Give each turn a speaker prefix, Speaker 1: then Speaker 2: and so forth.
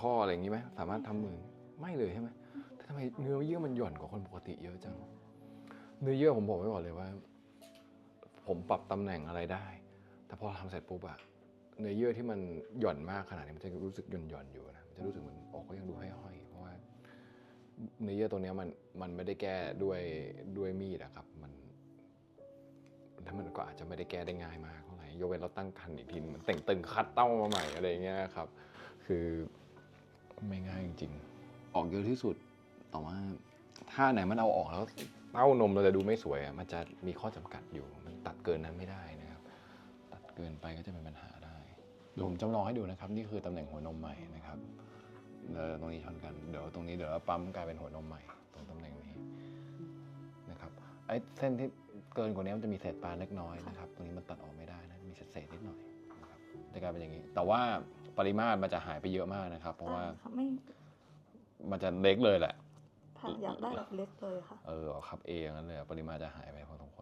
Speaker 1: ข้ออะไรอย่างนี้ไหมสามารถทำมือไม่เลยใช่ไหมแต่ทำไมเนื้อเยื่อมันหย่อนกว่าคนปกติเยอะจัง เนื้อเยื่อผมบอกไว้ก่อนเลยว่า ผมปรับตำแหน่งอะไรได้ แต่พอทำเสร็จปุ๊บอะเนื้อเยื่อที่มันหย่อนมากขนาดนี้มันจะรู้สึกหย่อนหย่อนๆอยู่นะมันจะรู้สึกเหมือนอกก็ยังดูห้อยๆเพราะว่าเนื้อเยื่อตัวเนี้ยมันมันไม่ได้แก้ด้วยด้วยมีดอะครับมันถ้ามันก็อาจจะไม่ได้แก้ได้ง่ายมากเท่าไหร่ยกเว้นเราตั้งคันอีกทีนึงมันแต่งตึงคัดเต้ามาใหม่อะไรอย่างเงี้ยครับ คือ ไม่ง่ายจริงๆ ออกเยอะที่สุด แต่ว่าถ้าไหนมันเอาออกแล้วเต้านมเราจะดูไม่สวยอะมันจะมีข้อจำกัดอยู่ มันตัดเกินนั้นไม่ได้นะครับ ตัดเกินไปก็จะเป็นปัญหาได้เดี๋ยวผมจำลองให้ดูนะครับ นี่คือตำแหน่งหัวนมใหม่นะครับเดี๋ยวตรงนี้ชนกัน เดี๋ยวตรงนี้เดี๋ยวเราปั๊มกลายเป็นหัวนมใหม่ ตรงตำแหน่งนี้นะครับ ไอ้เส้นที่เกินกว่านี้มันจะมีเศษปลาเล็กน้อยนะครับ ตรงนี้มันตัดออกไม่ได้นะ มีเศษๆนิดหน่อยนะครับจะกลายเป็นอย่างนี้ แต่ว่า ปริมาตรมันจะหายไปเยอะมากนะครับ เพราะว่า
Speaker 2: อ่ค่ะไม่
Speaker 1: มันจะเล็กเลยแหละ
Speaker 2: ค่ะอยากได้แบบเล็กเลยค่ะ
Speaker 1: เออครับเองนั่นเลยอะปริมาณจะหายไปพอสมควรอันอัน